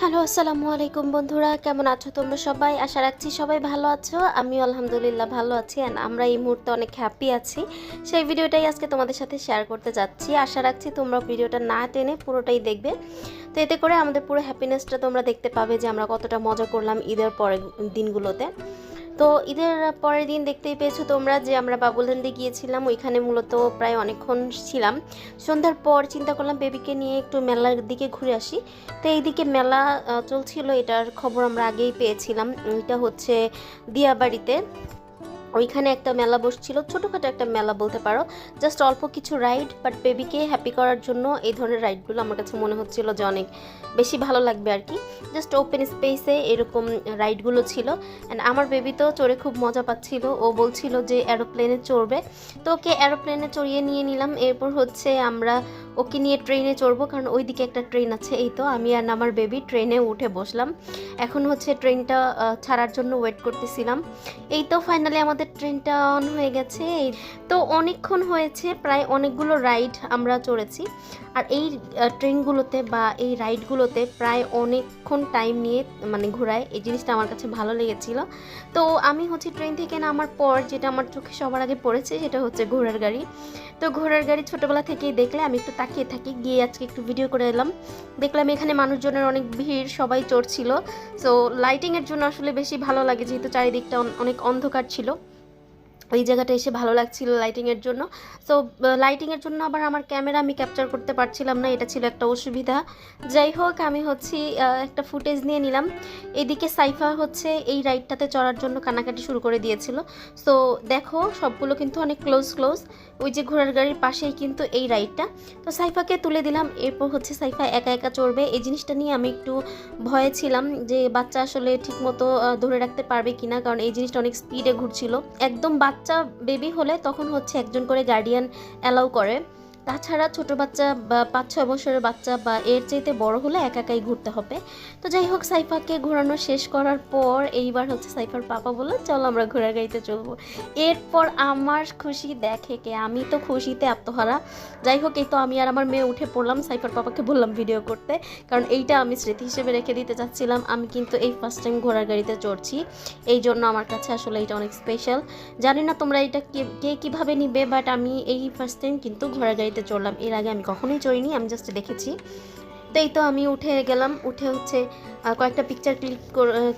Hello, আসসালামু আলাইকুম বন্ধুরা, কেমন আছো তোমরা সবাই? আশা রাখছি সবাই ভালো আছো। আমিও আলহামদুলিল্লাহ ভালো আছি অ্যান্ড আমরা এই মুহূর্তে অনেক হ্যাপি আছি। সেই ভিডিওটাই আজকে তোমাদের সাথে শেয়ার করতে যাচ্ছি। আশা রাখছি তোমরা ভিডিওটা না টেনে পুরোটাই দেখবে। তো এতে করে আমাদের পুরো হ্যাপিনেসটা তোমরা দেখতে পাবে যে আমরা কতটা মজা করলাম ঈদের পরের দিনগুলোতে। তো ঈদের পরের দিন দেখতেই পেয়েছ তোমরা যে আমরা বাবুল্যান্ডে গিয়েছিলাম, ওইখানে মূলত প্রায় অনেকক্ষণ ছিলাম। সন্ধ্যার পর চিন্তা করলাম বেবিকে নিয়ে একটু মেলার দিকে ঘুরে আসি। তো এইদিকে মেলা চলছিল, এটার খবর আমরা আগেই পেয়েছিলাম। এটা হচ্ছে দিয়াবাড়িতে। ওইখানে একটা মেলা বসছিল, ছোটোখাটো একটা মেলা বলতে পারো। জাস্ট অল্প কিছু রাইড বাট বেবিকে হ্যাপি করার জন্য এই ধরনের রাইডগুলো আমার কাছে মনে হচ্ছিল যে অনেক বেশি ভালো লাগবে আর কি। জাস্ট ওপেন স্পেসে এরকম রাইডগুলো ছিল। অ্যান্ড আমার বেবি তো চড়ে খুব মজা পাচ্ছিল। ও বলছিল যে অ্যারোপ্লেনে চড়বে। তো ওকে অ্যারোপ্লেনে চড়িয়ে নিয়ে নিলাম। এরপর হচ্ছে আমরা ওকে নিয়ে ট্রেনে চড়বো, কারণ ওইদিকে একটা ট্রেন আছে, এই তো। আমি আর আমার বেবি ট্রেনে উঠে বসলাম। এখন হচ্ছে ট্রেনটা ছাড়ার জন্য ওয়েট করতেছিলাম। এই তো ফাইনালি আমাদের ট্রেনটা অন হয়ে গেছে। তো অনেকক্ষণ হয়েছে, প্রায় অনেকগুলো রাইড আমরা চড়েছি। আর এই ট্রেনগুলোতে বা এই রাইডগুলোতে প্রায় অনেকক্ষণ টাইম নিয়ে মানে ঘোরায়। এই জিনিসটা আমার কাছে ভালো লেগেছিল। তো আমি হচ্ছে ট্রেন থেকে নামার পর যেটা আমার চোখে সবার আগে পড়েছে, সেটা হচ্ছে ঘোড়ার গাড়ি। তো ঘোড়ার গাড়ি ছোটোবেলা থেকেই দেখলে আমি একটু তাকিয়ে থাকি, গিয়ে আজকে একটু ভিডিও করে এলাম। দেখলাম এখানে মানুষজনের অনেক ভিড়, সবাই চড়ছিল। সো লাইটিংয়ের জন্য আসলে বেশি ভালো লাগে, যেহেতু চারিদিকটা অনেক অন্ধকার ছিল। ওই জায়গাটা এসে ভালো লাগছিল লাইটিংয়ের জন্য। সো লাইটিংয়ের জন্য আবার আমার ক্যামেরা আমি ক্যাপচার করতে পারছিলাম না, এটা ছিল একটা অসুবিধা। যাই হোক, আমি হচ্ছি একটা ফুটেজ নিয়ে নিলাম। এদিকে সাইফা হচ্ছে এই রাইডটাতে চড়ার জন্য কানাকাটি শুরু করে দিয়েছিল। সো দেখো, সবগুলো কিন্তু অনেক ক্লোজ ক্লোজ ওই যে ঘোড়ার গাড়ির পাশেই কিন্তু এই রাইডটা তো সাইফাকে তুলে দিলাম, এরপর হচ্ছে সাইফা একা একা চড়বে। এই জিনিসটা নিয়ে আমি একটু ভয়ে ছিলাম যে বাচ্চা আসলে ঠিকমতো ধরে রাখতে পারবে কিনা, কারণ এই জিনিসটা অনেক স্পিডে ঘুরছিল। একদম বাচ্চা বেবি হলে তখন হচ্ছে একজন করে গার্ডিয়ান অ্যালাউ করে। তাছাড়া ছোট বাচ্চা বা পাঁচ ছয় বছরের বাচ্চা বা এর চাইতে বড় হলে একা একাই ঘুরতে হবে। তো যাই হোক, সাইফাকে ঘোরানো শেষ করার পর এইবার হচ্ছে সাইফার পাপা বলল চলো আমরা ঘোড়ার গাড়িতে চলবো। এরপর আমার খুশি দেখে কে? আমি তো খুশিতে আত্মহারা। যাই হোক, এই তো আমি আর আমার মেয়ে উঠে পড়লাম সাইফার পাপাকে বললাম ভিডিও করতে, কারণ এইটা আমি স্মৃতি হিসেবে রেখে দিতে চাচ্ছিলাম। আমি কিন্তু এই ফার্স্ট টাইম ঘোড়ার গাড়িতে চড়ছি। এই জন্য আমার কাছে আসলে এটা অনেক স্পেশাল জানি না তোমরা এটা কে- কে কীভাবে নিবে বাট আমি এই ফার্স্ট টাইম কিন্তু ঘোড়ার গাড়িতে চড়লাম। এর আগে আমি কখনোই চড়িনি, আমি জাস্ট দেখেছি। তাই তো আমি উঠে গেলাম, উঠে হচ্ছে কয়েকটা পিকচার ক্লিক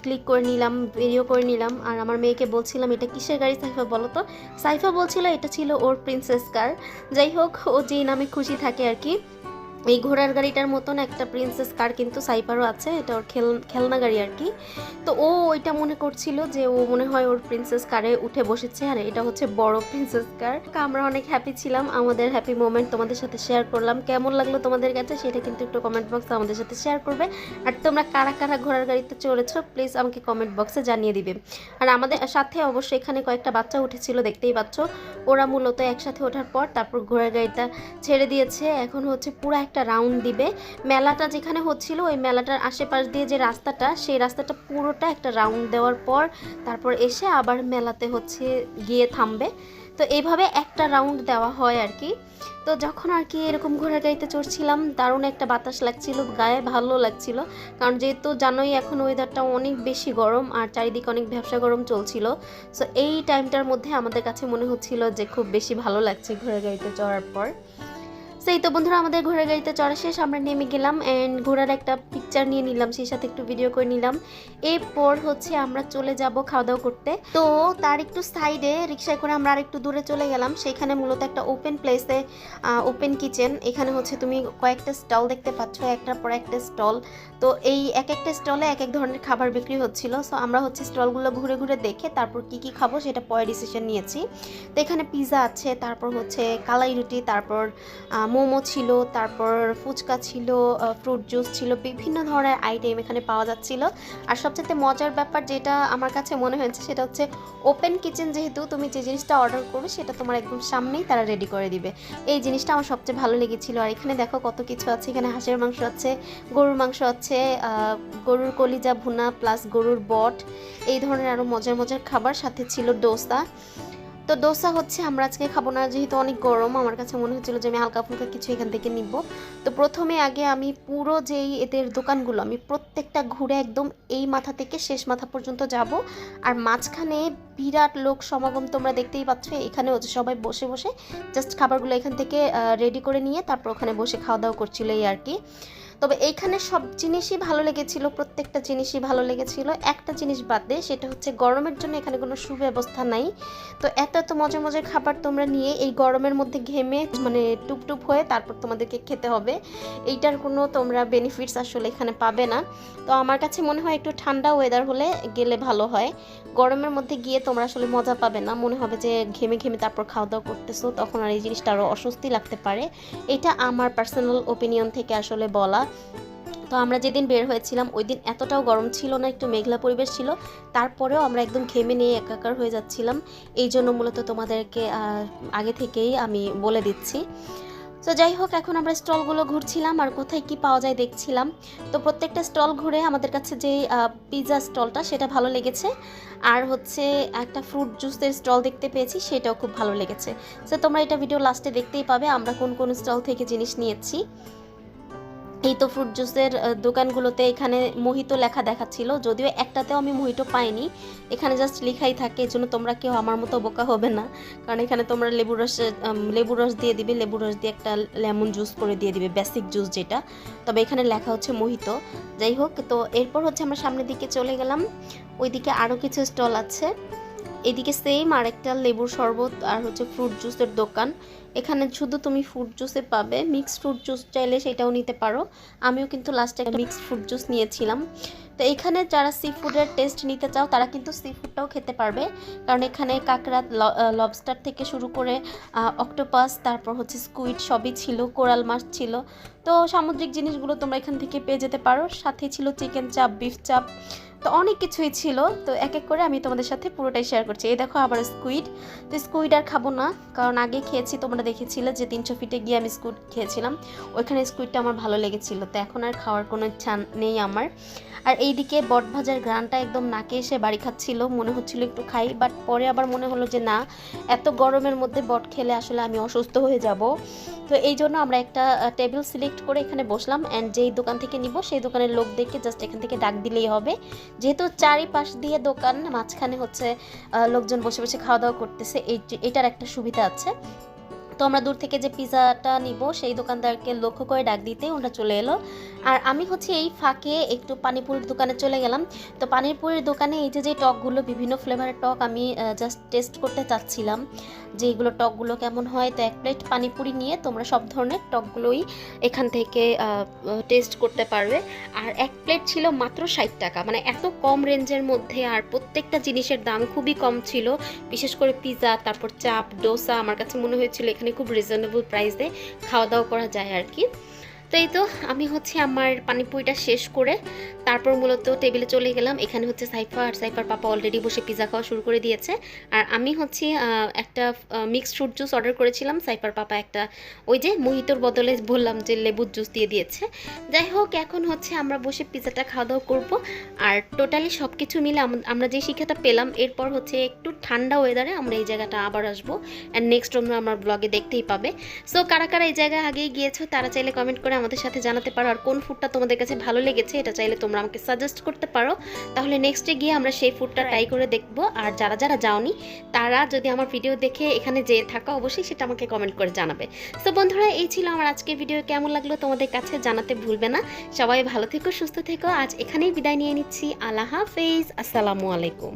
ক্লিক করে নিলাম ভিডিও করে নিলাম। আর আমার মেয়েকে বলছিলাম, এটা কিসের গাড়ি সাইফা বলো তো? সাইফা বলছিল, এটা ছিল ওর প্রিন্সেস কার যাই হোক, ও যেই নামে খুশি থাকে আর কি। এই ঘোড়ার গাড়িটার মতন একটা প্রিন্সেস কার কিন্তু সাইফারও আছে, এটা ওর খেল, খেলনা গাড়ি আর কি। তো ও ওইটা মনে করছিল যে ও মনে হয় ওর প্রিন্সেস কারে উঠে বসেছে, আর এটা হচ্ছে বড় প্রিন্সেস কার আমরা অনেক হ্যাপি ছিলাম, আমাদের হ্যাপি মোমেন্ট তোমাদের সাথে শেয়ার করলাম। কেমন লাগল তোমাদের কাছে সেটা কিন্তু একটু কমেন্ট বক্সে আমাদের সাথে শেয়ার করবে। আর তোমরা কারা কারা ঘোড়ার গাড়িতে চড়েছো প্লিজ আমাকে কমেন্ট বক্সে জানিয়ে দিবে। আর আমাদের সাথে অবশ্যই এখানে কয়েকটা বাচ্চা উঠেছিল, দেখতেই পাচ্ছ। ওরা মূলত একসাথে ওঠার পর তারপর ঘোড়ার গাড়িটা ছেড়ে দিয়েছে। এখন হচ্ছে পুরো একটা রাউন্ড দিবে। মেলাটা যেখানে হচ্ছিল, ওই মেলাটার আশেপাশ দিয়ে যে রাস্তাটা, সেই রাস্তাটা পুরোটা একটা রাউন্ড দেওয়ার পর তারপর এসে আবার মেলাতে হচ্ছে গিয়ে থামবে। তো এইভাবে একটা রাউন্ড দেওয়া হয় আর কি। তো যখন আর কি এরকম ঘোড়ার গাড়িতে চড়ছিলাম, দারুণ একটা বাতাস লাগছিল, গায়ে ভালো লাগছিল। কারণ যেহেতু জানোই এখন ওয়েদারটা অনেক বেশি গরম আর চারিদিকে অনেক ব্যবসা গরম চলছিল। সো এই টাইমটার মধ্যে আমাদের কাছে মনে হচ্ছিল যে খুব বেশি ভালো লাগছে ঘোড়ার গাড়িতে চড়ার পর। সেই তো বন্ধুরা, আমাদের ঘোড়ার গাড়িতে চড়া শেষ। আমরা নেমে গেলাম অ্যান্ড ঘোড়ার একটা পিকচার নিয়ে নিলাম, সেই সাথে একটু ভিডিও করে নিলাম। এরপর হচ্ছে আমরা চলে যাব খাওয়া দাওয়া করতে। তো তার একটু সাইডে রিক্সায় করে আমরা আর একটু দূরে চলে গেলাম। সেখানে মূলত একটা ওপেন প্লেসে ওপেন কিচেন এখানে হচ্ছে তুমি কয়েকটা স্টল দেখতে পাচ্ছ, একটার পর একটা স্টল তো এই এক একটা স্টলে এক এক ধরনের খাবার বিক্রি হচ্ছিল। সো আমরা হচ্ছে স্টলগুলো ঘুরে ঘুরে দেখে তারপর কি কি খাব সেটা পরে ডিসিশন নিয়েছি। তো এখানে পিৎজা আছে, তারপর হচ্ছে কালাই রুটি, তারপর মোমো ছিল, তারপর ফুচকা ছিল ফ্রুট জুস ছিল, বিভিন্ন ধরনের আইটেম এখানে পাওয়া যাচ্ছিল। আর সবচেয়ে মজার ব্যাপার যেটা আমার কাছে মনে হয়েছে সেটা হচ্ছে ওপেন কিচেন যেহেতু তুমি যে জিনিসটা অর্ডার করবে সেটা তোমার একদম সামনেই তারা রেডি করে দিবে। এই জিনিসটা আমার সবচেয়ে ভালো লেগেছিল। আর এখানে দেখো কত কিছু আছে, এখানে হাঁসের মাংস আছে, গরুর মাংস আছে গরুর কলিজা ভুনা প্লাস গরুর বট, এই ধরনের আরও মজার মজার খাবার সাথে ছিল ডোসা তো দোসা হচ্ছে, আমরা আজকে খাব না, যেহেতু অনেক গরম, আমার কাছে মনে হচ্ছিল যে আমি হালকা ফুলকা কিছু এখান থেকে নিব। তো প্রথমে আগে আমি পুরো যেই এদের দোকানগুলো, আমি প্রত্যেকটা ঘুরে একদম এই মাথা থেকে শেষ মাথা পর্যন্ত যাব। আর মাঝখানে বিরাট লোক সমাগম তোমরা দেখতেই পাচ্ছ, এখানে হচ্ছে সবাই বসে বসে জাস্ট খাবারগুলো এখান থেকে রেডি করে নিয়ে তারপর ওখানে বসে খাওয়া দাওয়া করছিল এই আর কি। তবে এইখানে সব জিনিসই ভালো লেগেছিল, প্রত্যেকটা জিনিসই ভালো লেগেছিল। একটা জিনিস বাদ সেটা হচ্ছে গরমের জন্য এখানে কোনো সুব্যবস্থা নাই। তো এত এত মজার মজার খাবার তোমরা নিয়ে এই গরমের মধ্যে ঘেমে মানে টুপ টুপ হয়ে তারপর তোমাদেরকে খেতে হবে, এইটার কোনো তোমরা বেনিফিটস আসলে এখানে পাবে না। তো আমার কাছে মনে হয় একটু ঠান্ডা ওয়েদার হলে গেলে ভালো হয়। গরমের মধ্যে গিয়ে তোমরা আসলে মজা পাবে না, মনে হবে যে ঘেমে ঘেমে তারপর খাওয়া দাওয়া করতেছো, তখন আর এই জিনিসটা আরও অস্বস্তি লাগতে পারে। এটা আমার পার্সোনাল ওপিনিয়ন থেকে আসলে বলা। তো আমরা যেদিন বের হয়েছিলাম, ওই দিন এতটাও গরম ছিল না, একটু মেঘলা পরিবেশ ছিল। তারপরেও আমরা একদম ঘেমে নিয়ে একাকার হয়ে যাচ্ছিলাম। এই জন্য মূলত তোমাদেরকে আগে থেকেই আমি বলে দিচ্ছি। তো যাই হোক, এখন আমরা স্টলগুলো ঘুরছিলাম আর কোথায় কি পাওয়া যায় দেখছিলাম। তো প্রত্যেকটা স্টল ঘুরে আমাদের কাছে যে পিৎজা স্টলটা, সেটা ভালো লেগেছে। আর হচ্ছে একটা ফ্রুট জুসের স্টল দেখতে পেয়েছি, সেটাও খুব ভালো লেগেছে। তো তোমরা এটা ভিডিও লাস্টে দেখতেই পাবে, আমরা কোন কোন স্টল থেকে জিনিস নিয়েছি। এই তো ফ্রুট জুসের দোকানগুলোতে এখানে মোহিত লেখা দেখাচ্ছিল। যদিও একটাতেও আমি মোহিত পাইনি। এখানে জাস্ট লেখাই থাকে এই জন্য তোমরা কেউ আমার মতো বোকা হবে না। কারণ এখানে তোমরা লেবু রস লেবু রস দিয়ে দিবে, লেবু রস দিয়ে একটা লেমন জুস করে দিয়ে দিবে বেসিক জুস যেটা। তবে এখানে লেখা হচ্ছে মোহিত। যাই হোক, তো এরপর হচ্ছে আমরা সামনের দিকে চলে গেলাম। ওইদিকে আরও কিছু স্টল আছে। এদিকে সেম আর একটা লেবুর শরবত আর হচ্ছে ফ্রুট জুসের দোকান। এখানে শুধু তুমি ফ্রুট জুসে পাবে মিক্সড ফ্রুট জুস চাইলে সেটাও নিতে পারো। আমিও কিন্তু লাস্টে একটা মিক্সড ফ্রুট জুস নিয়েছিলাম। তো এখানে যারা সি ফুডের টেস্ট নিতে চাও, তারা কিন্তু সি ফুডটাও খেতে পারবে। কারণ এখানে কাঁকড়া লবস্টার থেকে শুরু করে অক্টোপাস তারপর হচ্ছে স্কুইড সবই ছিল, কোরাল মাছ ছিল। তো সামুদ্রিক জিনিসগুলো তোমরা এখান থেকে পেয়ে যেতে পারো। সাথে ছিল চিকেন চাপ বিফ চাপ তো অনেক কিছুই ছিল। তো এক এক করে আমি তোমাদের সাথে পুরোটাই শেয়ার করছি। এই দেখো আবার স্কুইড তো স্কুইড আর খাব না, কারণ আগে খেয়েছি, তোমরা দেখেছিলে যে তিনশো ফিটে গিয়ে আমি স্কুইড খেয়েছিলাম। ওইখানে স্কুইডটা আমার ভালো লেগেছিল, তো এখন আর খাওয়ার কোনো ইচ্ছা নেই আমার। আর এইদিকে বট ভাজার গ্রানটা একদম নাকে এসে বাড়ি খাচ্ছিল, মনে হচ্ছিল একটু খাই বাট পরে আবার মনে হলো যে না, এত গরমের মধ্যে বট খেলে আসলে আমি অসুস্থ হয়ে যাব। তো এই জন্য আমরা একটা টেবিল সিলেক্ট করে এখানে বসলাম অ্যান্ড যেই দোকান থেকে নিব, সেই দোকানের লোক দেখে জাস্ট এখান থেকে ডাক দিলেই হবে। যেহেতু চারিপাশ দিয়ে দোকান, মাঝখানে হচ্ছে লোকজন বসে বসে খাওয়া দাওয়া করতেছে, এই এটার একটা সুবিধা আছে। তো আমরা দূর থেকে যে পিৎজাটা নিব, সেই দোকানদারকে লক্ষ্য করে ডাক দিতে ওরা চলে এলো। আর আমি হচ্ছে এই ফাঁকে একটু পানিপুরির দোকানে চলে গেলাম। তো পানিপুরির দোকানে এই যে যে টকগুলো, বিভিন্ন ফ্লেভারের টক আমি জাস্ট টেস্ট করতে চাচ্ছিলাম যে এগুলো টকগুলো কেমন হয়। তো এক প্লেট পানিপুরি নিয়ে তোমরা সব ধরনের টকগুলোই এখান থেকে টেস্ট করতে পারবে। আর এক প্লেট ছিল মাত্র ষাট টাকা। মানে এত কম রেঞ্জের মধ্যে আর প্রত্যেকটা জিনিসের দাম খুবই কম ছিল। বিশেষ করে পিৎজা তারপর চাপ, ডোসা, আমার কাছে মনে হয়েছিল এখানে খুব রিজনেবল প্রাইসে খাওয়া দাওয়া করা যায় আর কি। তো এই তো, আমি হচ্ছে আমার পানিপুরিটা শেষ করে তারপর মূলত টেবিলে চলে গেলাম। এখানে হচ্ছে সাইফা আর সাইফার পাপা অলরেডি বসে পিৎজা খাওয়া শুরু করে দিয়েছে। আর আমি হচ্ছে একটা মিক্সড ফ্রুট জুস অর্ডার করেছিলাম। সাইফার পাপা একটা, ওই যে মোহিতোর বদলে বললাম যে লেবুর জুস দিয়ে দিয়েছে। যাই হোক, এখন হচ্ছে আমরা বসে পিৎজাটা খাওয়া দাওয়া করব। আর টোটালি সব কিছু মিলে আমরা যে শিক্ষাটা পেলাম, এরপর হচ্ছে একটু ঠান্ডা ওয়েদারে আমরা এই জায়গাটা আবার আসব। অ্যান্ড নেক্সট তোমরা আমার ব্লগে দেখতেই পাবে। সো কারা কারা এই জায়গায় আগেই গিয়েছো, তারা চাইলে কমেন্ট করে আমাদের সাথে জানাতে পারো আর কোন ফুডটা তোমাদের কাছে ভালো লেগেছে এটা চাইলে তোমরা আমাকে সাজেস্ট করতে পারো। তাহলে নেক্সটে গিয়ে আমরা সেই ফুডটা ট্রাই করে দেখব। আর যারা যারা যাওনি তারা যদি আমার ভিডিও দেখে এখানে যেয়ে থাকো অবশ্যই সেটা আমাকে কমেন্ট করে জানাবে। সো বন্ধুরা এই ছিল আমার আজকের ভিডিও কেমন লাগল তোমাদের কাছে জানাতে ভুলবে না। সবাই ভালো থেকো সুস্থ থেকো। আজ এখানেই বিদায় নিয়ে নিচ্ছি। আল্লাহ হাফেজ। আসসালামু আলাইকুম।